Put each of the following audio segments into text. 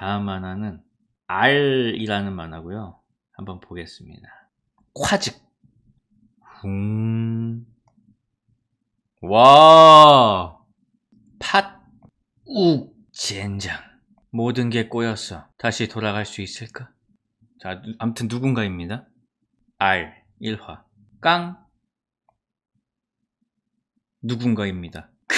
다음 만화는 R이라는 만화고요. 한번 보겠습니다. 콰직. 훔. 와. 팥. 욱. 젠장. 모든 게 꼬였어. 다시 돌아갈 수 있을까? 자, 누- 아무튼 누군가입니다. R. 1화. 깡. 누군가입니다. 크.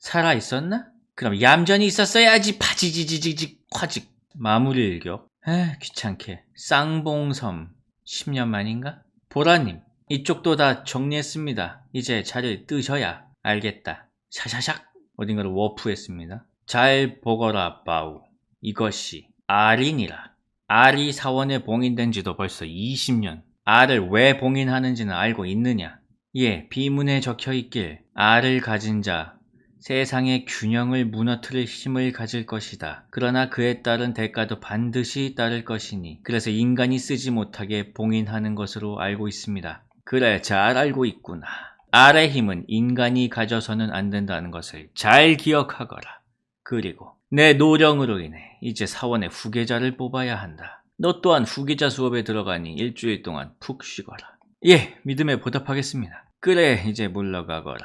살아 있었나? 그럼 얌전히 있었어야지. 파지지지지지 콰직. 마무리 일격. 에 귀찮게. 쌍봉섬. 10년 만인가? 보라님. 이쪽도 다 정리했습니다. 이제 자리를 뜨셔야 알겠다. 샤샤샥. 어딘가를 워프했습니다. 잘 보거라 바우. 이것이 알이니라. 알이 사원에 봉인된 지도 벌써 20년. 알을 왜 봉인하는지는 알고 있느냐? 예, 비문에 적혀 있길 알을 가진 자 세상의 균형을 무너뜨릴 힘을 가질 것이다. 그러나 그에 따른 대가도 반드시 따를 것이니 그래서 인간이 쓰지 못하게 봉인하는 것으로 알고 있습니다. 그래, 잘 알고 있구나. 알의 힘은 인간이 가져서는 안 된다는 것을 잘 기억하거라. 그리고 내 노령으로 인해 이제 사원의 후계자를 뽑아야 한다. 너 또한 후계자 수업에 들어가니 일주일 동안 푹 쉬거라. 예, 믿음에 보답하겠습니다. 그래, 이제 물러가거라.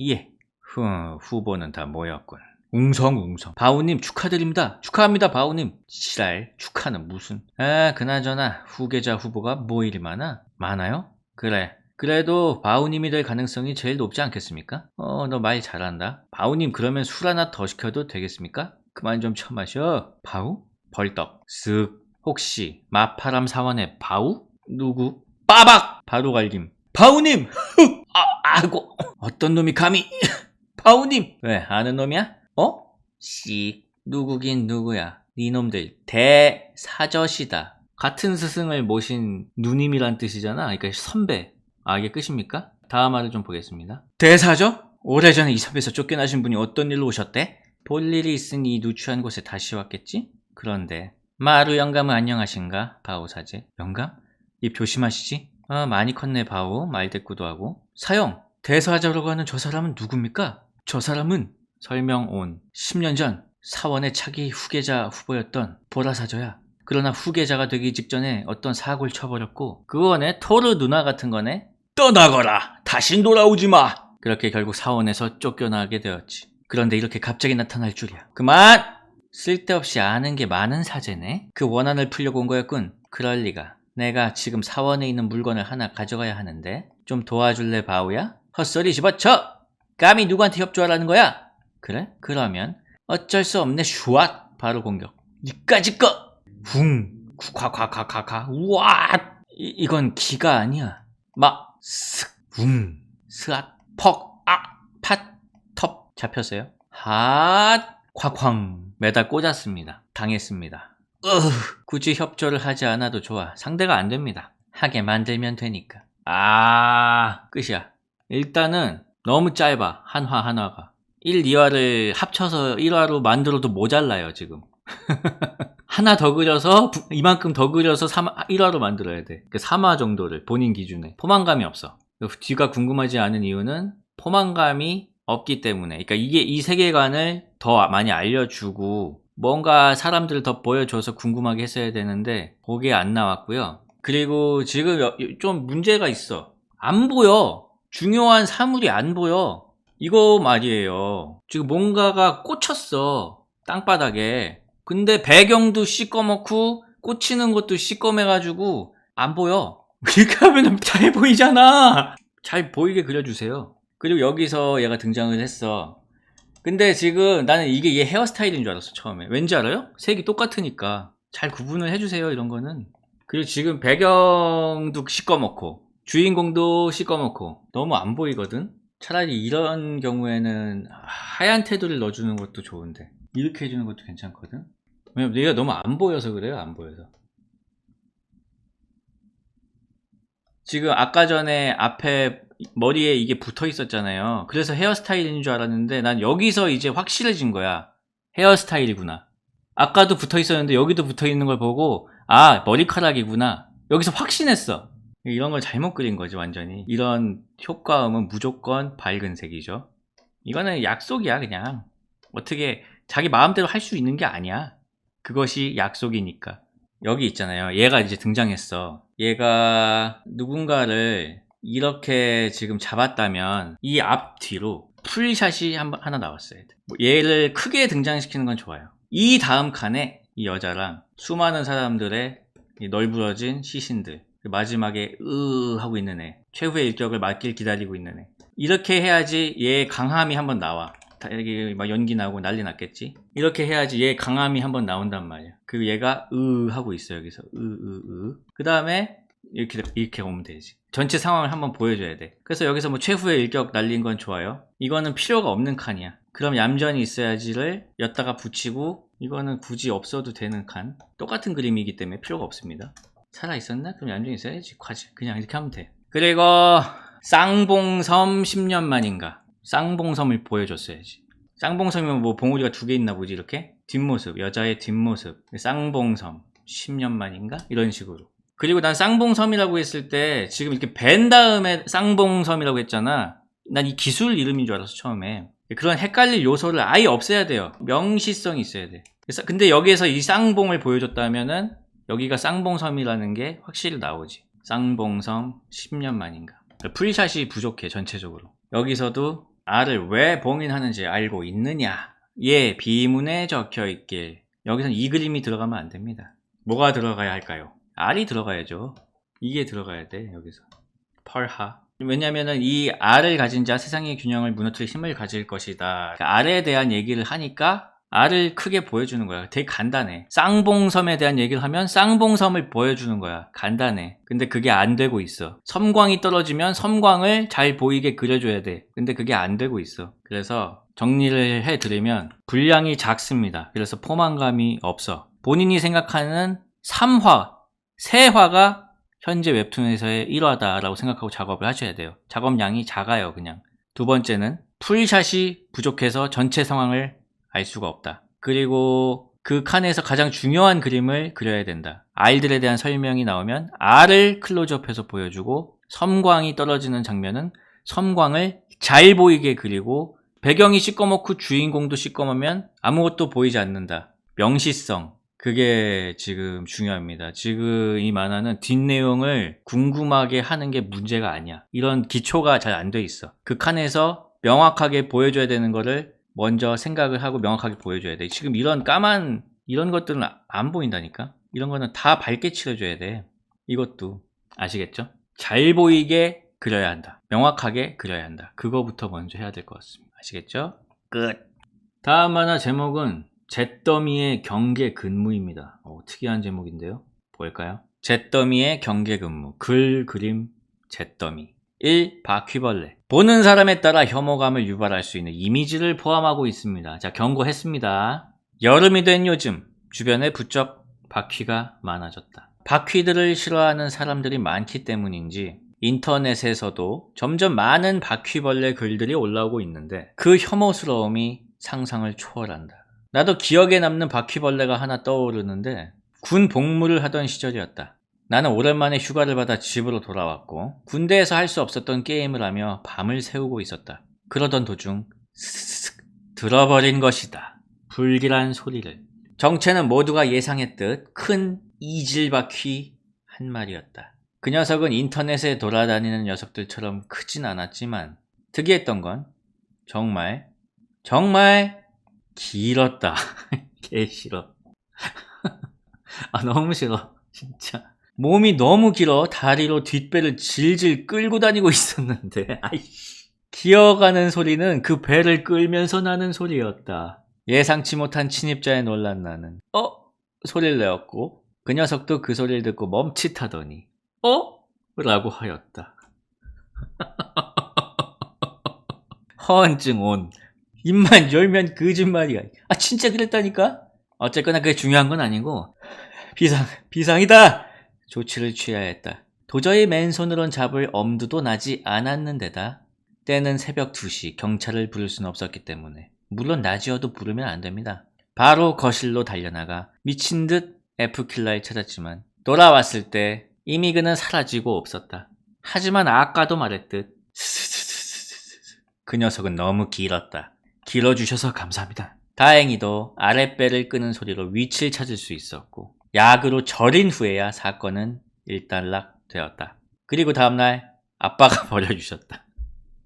예. 후, 후보는 다 모였군. 웅성웅성. 바우님 축하드립니다. 축하합니다, 바우님. 지랄, 축하는 무슨. 아, 그나저나 후계자 후보가 뭐 이리 많아? 많아요? 그래. 그래도 바우님이 될 가능성이 제일 높지 않겠습니까? 어, 너 말 잘한다. 바우님 그러면 술 하나 더 시켜도 되겠습니까? 그만 좀 처마셔. 바우? 벌떡. 쓱. 혹시 마파람 사원의 바우? 누구? 빠박! 바로 갈김. 바우님! 흑! 아, 아고! 어떤 놈이 감히! 바우님! 왜, 아는 놈이야? 어? 씩. 누구긴 누구야. 니놈들 대사저시다. 같은 스승을 모신 누님이란 뜻이잖아. 그러니까 선배. 아, 이게 끝입니까? 다음 말을 좀 보겠습니다. 대사죠? 오래전에 이 섭에서 쫓겨나신 분이 어떤 일로 오셨대? 볼 일이 있으니 이 누추한 곳에 다시 왔겠지? 그런데 마루 영감은 안녕하신가? 바오 사제. 영감? 입 조심하시지? 아, 많이 컸네 바오. 말대꾸도 하고. 사형! 대사자라고 하는 저 사람은 누굽니까? 저 사람은 설명 온. 10년 전 사원의 차기 후계자 후보였던 보라사저야. 그러나 후계자가 되기 직전에 어떤 사고를 쳐버렸고 그거네 토르 누나 같은 거네. 떠나거라. 다신 돌아오지 마. 그렇게 결국 사원에서 쫓겨나게 되었지. 그런데 이렇게 갑자기 나타날 줄이야. 그만! 쓸데없이 아는 게 많은 사제네. 그 원한을 풀려고 온 거였군. 그럴 리가. 내가 지금 사원에 있는 물건을 하나 가져가야 하는데 좀 도와줄래 바우야? 헛소리 집어쳐 감히 누구한테 협조하라는 거야? 그래? 그러면 어쩔 수 없네 슈앗 바로 공격 이까짓 거 붕, 콱콱콱콱콱, 우와! 이, 이건 기가 아니야. 막, 슥, 웅, 스앗, 퍽, 아, 팟, 텁, 잡혔어요. 핫, 콱쾅, 매달 꽂았습니다. 당했습니다. 으, 굳이 협조를 하지 않아도 좋아. 상대가 안 됩니다. 하게 만들면 되니까. 아, 끝이야. 일단은 너무 짧아. 한화 한화가. 1, 2화를 합쳐서 1화로 만들어도 모자라요, 지금. 하나 더 그려서 부- 이만큼 더 그려서 3, 1화로 만들어야 돼. 그 3화 정도를 본인 기준에 포만감이 없어. 뒤가 궁금하지 않은 이유는 포만감이 없기 때문에. 그러니까 이게 이 세계관을 더 많이 알려주고 뭔가 사람들을 더 보여줘서 궁금하게 했어야 되는데 그게 안 나왔고요. 그리고 지금 여- 좀 문제가 있어. 안 보여. 중요한 사물이 안 보여. 이거 말이에요. 지금 뭔가가 꽂혔어. 땅바닥에. 근데 배경도 시꺼멓고 꽂히는 것도 시꺼매가지고 안 보여. 이렇게 하면 잘 보이잖아. 잘 보이게 그려주세요. 그리고 여기서 얘가 등장을 했어. 근데 지금 나는 이게 얘 헤어스타일인 줄 알았어 처음에. 왠지 알아요? 색이 똑같으니까 잘 구분을 해주세요 이런 거는. 그리고 지금 배경도 시꺼멓고 주인공도 시꺼멓고 너무 안 보이거든. 차라리 이런 경우에는 하얀 테두리를 넣어주는 것도 좋은데 이렇게 해주는 것도 괜찮거든. 왜냐면 얘가 너무 안 보여서 그래요 안 보여서. 지금 아까 전에 앞에 머리에 이게 붙어 있었잖아요. 그래서 헤어스타일인 줄 알았는데 난 여기서 이제 확실해진 거야. 헤어스타일이구나. 아까도 붙어 있었는데 여기도 붙어 있는 걸 보고 아 머리카락이구나. 여기서 확신했어. 이런 걸 잘못 그린 거지 완전히. 이런 효과음은 무조건 밝은 색이죠. 이거는 약속이야 그냥. 어떻게 자기 마음대로 할 수 있는 게 아니야. 그것이 약속이니까. 여기 있잖아요. 얘가 이제 등장했어. 얘가 누군가를 이렇게 지금 잡았다면 이 앞뒤로 풀샷이 한 번- 하나 나왔어야 돼. 뭐 얘를 크게 등장시키는 건 좋아요. 이 다음 칸에 이 여자랑 수많은 사람들의 이 널브러진 시신들 그 마지막에 으 하고 있는 애 최후의 일격을 맞길 기다리고 있는 애. 이렇게 해야지 얘 강함이 한번 나와. 다 여기 막 연기 나고 난리 났겠지? 이렇게 해야지 얘 강함이 한번 나온단 말이야. 그리고 얘가 으 하고 있어 여기서. 으으으그 다음에 이렇게 이렇게 오면 되지. 전체 상황을 한번 보여줘야 돼. 그래서 여기서 뭐 최후의 일격 날린 건 좋아요. 이거는 필요가 없는 칸이야. 그럼 얌전히 있어야지를 였다가 붙이고 이거는 굳이 없어도 되는 칸. 똑같은 그림이기 때문에 필요가 없습니다 살아있었나? 그럼 얌전히 있어야지. 과지 그냥 이렇게 하면 돼. 그리고 쌍봉섬 10년 만인가? 쌍봉섬을 보여줬어야지. 쌍봉섬이면 뭐 봉우리가 두 개 있나 보지 이렇게? 뒷모습 여자의 뒷모습. 쌍봉섬 10년 만인가? 이런 식으로. 그리고 난 쌍봉섬이라고 했을 때 지금 이렇게 벤 다음에 쌍봉섬이라고 했잖아. 난 이 기술 이름인 줄 알았어 처음에. 그런 헷갈릴 요소를 아예 없애야 돼요. 명시성이 있어야 돼. 근데 여기에서 이 쌍봉을 보여줬다면은 여기가 쌍봉섬이라는 게 확실히 나오지. 쌍봉섬 10년 만인가. 풀샷이 부족해 전체적으로. 여기서도 R을 왜 봉인하는지 알고 있느냐 예 비문에 적혀 있길 여기선 이 그림이 들어가면 안 됩니다. 뭐가 들어가야 할까요? R이 들어가야죠. 이게 들어가야 돼 여기서. 펄하. 왜냐면은 이 R을 가진 자 세상의 균형을 무너뜨릴 힘을 가질 것이다. 그러니까 R에 대한 얘기를 하니까 R을 크게 보여주는 거야. 되게 간단해. 쌍봉섬에 대한 얘기를 하면 쌍봉섬을 보여주는 거야. 간단해. 근데 그게 안 되고 있어. 섬광이 떨어지면 섬광을 잘 보이게 그려줘야 돼. 근데 그게 안 되고 있어. 그래서 정리를 해드리면 분량이 작습니다. 그래서 포만감이 없어. 본인이 생각하는 3화, 3화가 현재 웹툰에서의 1화다라고 생각하고 작업을 하셔야 돼요. 작업량이 작아요, 그냥. 두 번째는 풀샷이 부족해서 전체 상황을 알 수가 없다. 그리고 그 칸에서 가장 중요한 그림을 그려야 된다. R들에 대한 설명이 나오면 R을 클로즈업해서 보여주고 섬광이 떨어지는 장면은 섬광을 잘 보이게 그리고 배경이 시꺼멓고 주인공도 시꺼매면 아무것도 보이지 않는다. 명시성. 그게 지금 중요합니다. 지금 이 만화는 뒷내용을 궁금하게 하는 게 문제가 아니야. 이런 기초가 잘 안 돼 있어. 그 칸에서 명확하게 보여줘야 되는 거를 먼저 생각을 하고 명확하게 보여줘야 돼. 지금 이런 까만 이런 것들은 아- 안 보인다니까. 이런 거는 다 밝게 칠해줘야 돼. 이것도 아시겠죠? 잘 보이게 그려야 한다. 명확하게 그려야 한다. 그거부터 먼저 해야 될 것 같습니다. 아시겠죠? 끝. 다음 만화 제목은 잿더미의 경계 근무입니다. 어, 특이한 제목인데요. 볼까요? 잿더미의 경계 근무. 글, 그림, 잿더미. 1. 바퀴벌레. 보는 사람에 따라 혐오감을 유발할 수 있는 이미지를 포함하고 있습니다. 자, 경고했습니다. 여름이 된 요즘, 주변에 부쩍 바퀴가 많아졌다. 바퀴들을 싫어하는 사람들이 많기 때문인지 인터넷에서도 점점 많은 바퀴벌레 글들이 올라오고 있는데 그 혐오스러움이 상상을 초월한다. 나도 기억에 남는 바퀴벌레가 하나 떠오르는데 군 복무를 하던 시절이었다. 나는 오랜만에 휴가를 받아 집으로 돌아왔고 군대에서 할 수 없었던 게임을 하며 밤을 새우고 있었다. 그러던 도중 스스슥 들어버린 것이다. 불길한 소리를. 정체는 모두가 예상했듯 큰 이질바퀴 한 마리였다. 그 녀석은 인터넷에 돌아다니는 녀석들처럼 크진 않았지만 특이했던 건 정말 정말 길었다. 개 싫어. 아 너무 싫어. 진짜. 몸이 너무 길어 다리로 뒷배를 질질 끌고 다니고 있었는데 아이씨 기어가는 소리는 그 배를 끌면서 나는 소리였다 예상치 못한 침입자에 놀란 나는 어? 소리를 내었고 그 녀석도 그 소리를 듣고 멈칫하더니 어? 라고 하였다 허언증 온 입만 열면 거짓말이야 아 진짜 그랬다니까? 어쨌거나 그게 중요한 건 아니고 비상 비상이다 조치를 취해야 했다. 도저히 맨손으론 잡을 엄두도 나지 않았는데다 때는 새벽 2시 경찰을 부를 수는 없었기 때문에 물론 낮이어도 부르면 안 됩니다. 바로 거실로 달려나가 미친 듯 F킬러를 찾았지만 돌아왔을 때 이미 그는 사라지고 없었다. 하지만 아까도 말했듯 그 녀석은 너무 길었다. 길어주셔서 감사합니다. 다행히도 아랫배를 끄는 소리로 위치를 찾을 수 있었고 약으로 절인 후에야 사건은 일단락되었다. 그리고 다음날 아빠가 버려주셨다.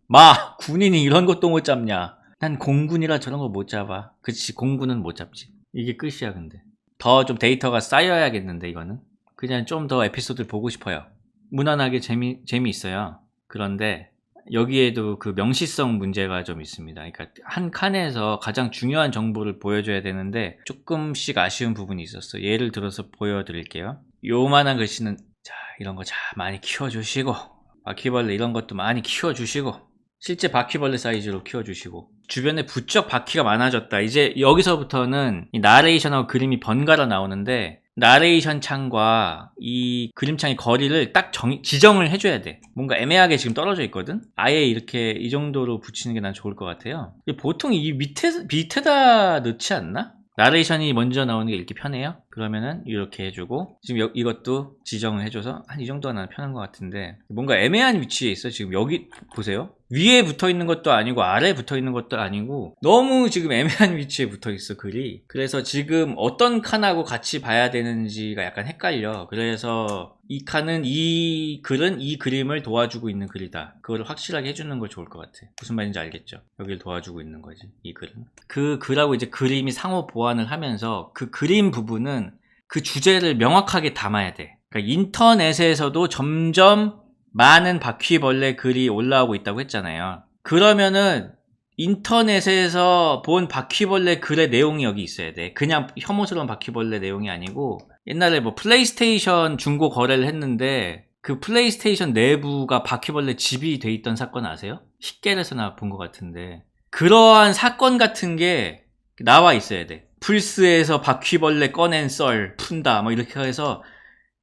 마 군인이 이런 것도 못 잡냐? 난 공군이라 저런 거 못 잡아. 그치 공군은 못 잡지. 이게 끝이야 근데. 더 좀 데이터가 쌓여야겠는데 이거는. 그냥 좀 더 에피소드를 보고 싶어요. 무난하게 재미 재미있어요. 그런데 여기에도 그 명시성 문제가 좀 있습니다. 그러니까 한 칸에서 가장 중요한 정보를 보여줘야 되는데 조금씩 아쉬운 부분이 있었어. 예를 들어서 보여드릴게요. 요만한 글씨는 자 이런 거 자 많이 키워주시고 바퀴벌레 이런 것도 많이 키워주시고 실제 바퀴벌레 사이즈로 키워주시고 주변에 부쩍 바퀴가 많아졌다. 이제 여기서부터는 이 나레이션하고 그림이 번갈아 나오는데 나레이션 창과 이 그림창의 거리를 딱 정- 지정을 해줘야 돼. 뭔가 애매하게 지금 떨어져 있거든? 아예 이렇게 이 정도로 붙이는 게 난 좋을 것 같아요. 보통 이 밑에, 밑에다 넣지 않나? 나레이션이 먼저 나오는 게 이렇게 편해요? 그러면은 이렇게 해주고 지금 여- 이것도 지정을 해줘서 한 이 정도가 나는 편한 것 같은데 뭔가 애매한 위치에 있어 지금. 여기 보세요. 위에 붙어 있는 것도 아니고 아래에 붙어 있는 것도 아니고 너무 지금 애매한 위치에 붙어 있어 글이. 그래서 지금 어떤 칸하고 같이 봐야 되는지가 약간 헷갈려. 그래서 이 칸은 이 글은 이 그림을 도와주고 있는 글이다. 그거를 확실하게 해주는 걸 좋을 것 같아. 무슨 말인지 알겠죠? 여기를 도와주고 있는 거지 이 글은. 그 글하고 이제 그림이 상호 보완을 하면서 그 그림 부분은 그 주제를 명확하게 담아야 돼. 그러니까 인터넷에서도 점점 많은 바퀴벌레 글이 올라오고 있다고 했잖아요. 그러면은 인터넷에서 본 바퀴벌레 글의 내용이 여기 있어야 돼. 그냥 혐오스러운 바퀴벌레 내용이 아니고 옛날에 뭐 플레이스테이션 중고 거래를 했는데 그 플레이스테이션 내부가 바퀴벌레 집이 돼 있던 사건 아세요? 식겔에서나 본 것 같은데 그러한 사건 같은 게 나와 있어야 돼. 플스에서 바퀴벌레 꺼낸 썰 푼다 뭐 이렇게 해서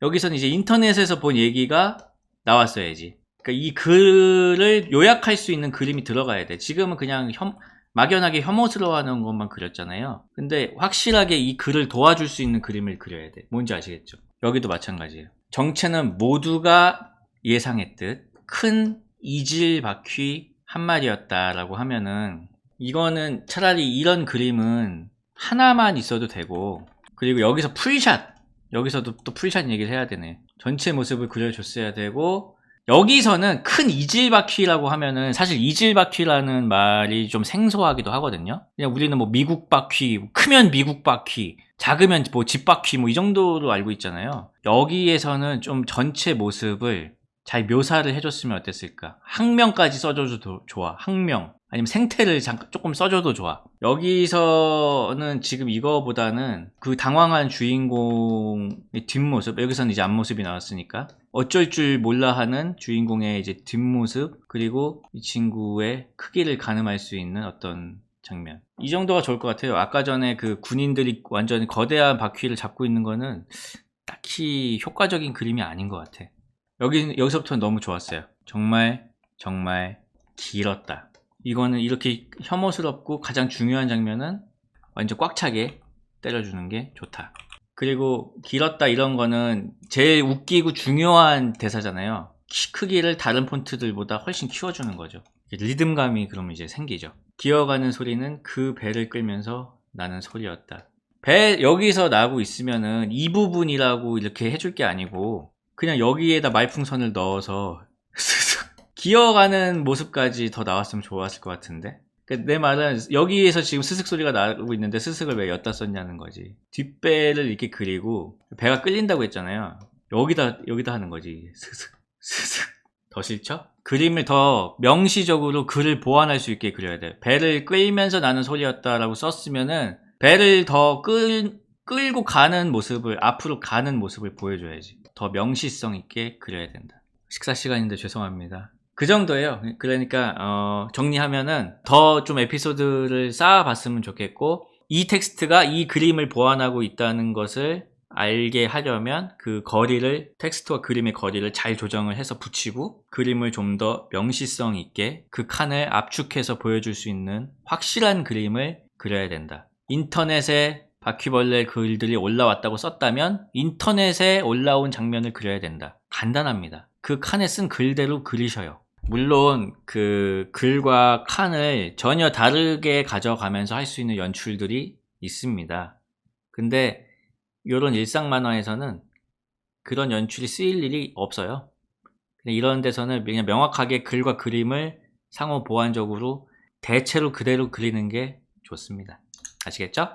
여기서는 이제 인터넷에서 본 얘기가 나왔어야지. 그러니까 이 글을 요약할 수 있는 그림이 들어가야 돼. 지금은 그냥 혐, 막연하게 혐오스러워하는 것만 그렸잖아요. 근데 확실하게 이 글을 도와줄 수 있는 그림을 그려야 돼. 뭔지 아시겠죠? 여기도 마찬가지예요. 정체는 모두가 예상했듯 큰 이질 바퀴 한 마리였다라고 하면은 이거는 차라리 이런 그림은 하나만 있어도 되고 그리고 여기서 풀샷. 여기서도 또 풀샷 얘기를 해야 되네. 전체 모습을 그려줬어야 되고 여기서는 큰 이질바퀴라고 하면은 사실 이질바퀴라는 말이 좀 생소하기도 하거든요. 그냥 우리는 뭐 미국 바퀴 크면 미국 바퀴 작으면 뭐 집바퀴 뭐 이 정도로 알고 있잖아요. 여기에서는 좀 전체 모습을 잘 묘사를 해줬으면 어땠을까 학명까지 써줘도 좋아 학명 아니면 생태를 잠깐 조금 써줘도 좋아. 여기서는 지금 이거보다는 그 당황한 주인공의 뒷모습, 여기서는 이제 앞모습이 나왔으니까 어쩔 줄 몰라 하는 주인공의 이제 뒷모습, 그리고 이 친구의 크기를 가늠할 수 있는 어떤 장면. 이 정도가 좋을 것 같아요. 아까 전에 그 군인들이 완전히 거대한 바퀴를 잡고 있는 거는 딱히 효과적인 그림이 아닌 것 같아. 여기, 여기서부터는 너무 좋았어요. 정말, 정말 길었다. 이거는 이렇게 혐오스럽고 가장 중요한 장면은 완전 꽉 차게 때려주는 게 좋다. 그리고 길었다 이런 거는 제일 웃기고 중요한 대사잖아요. 키 크기를 다른 폰트들보다 훨씬 키워주는 거죠. 리듬감이 그러면 이제 생기죠. 기어가는 소리는 그 배를 끌면서 나는 소리였다. 배 여기서 나고 있으면은 이 부분이라고 이렇게 해줄 게 아니고 그냥 여기에다 말풍선을 넣어서 기어가는 모습까지 더 나왔으면 좋았을 것 같은데. 그내 말은 여기에서 지금 스슥 소리가 나고 있는데 스슥을 왜 엿다 썼냐는 거지. 뒷배를 이렇게 그리고 배가 끌린다고 했잖아요. 여기다 여기다 하는 거지. 스슥 스슥. 더 싫죠? 그림을 더 명시적으로 글을 보완할 수 있게 그려야 돼. 배를 끌면서 나는 소리였다라고 썼으면은 배를 더 끌, 끌고 가는 모습을 앞으로 가는 모습을 보여줘야지. 더 명시성 있게 그려야 된다. 식사 시간인데 죄송합니다. 그 정도예요. 그러니까 어, 정리하면은 더 좀 에피소드를 쌓아봤으면 좋겠고 이 텍스트가 이 그림을 보완하고 있다는 것을 알게 하려면 그 거리를 텍스트와 그림의 거리를 잘 조정을 해서 붙이고 그림을 좀 더 명시성 있게 그 칸을 압축해서 보여줄 수 있는 확실한 그림을 그려야 된다. 인터넷에 바퀴벌레 글들이 올라왔다고 썼다면 인터넷에 올라온 장면을 그려야 된다. 간단합니다. 그 칸에 쓴 글대로 그리셔요. 물론 그 글과 칸을 전혀 다르게 가져가면서 할 수 있는 연출들이 있습니다. 근데 이런 일상 만화에서는 그런 연출이 쓰일 일이 없어요. 이런 데서는 그냥 명확하게 글과 그림을 상호 보완적으로 대체로 그대로 그리는 게 좋습니다. 아시겠죠?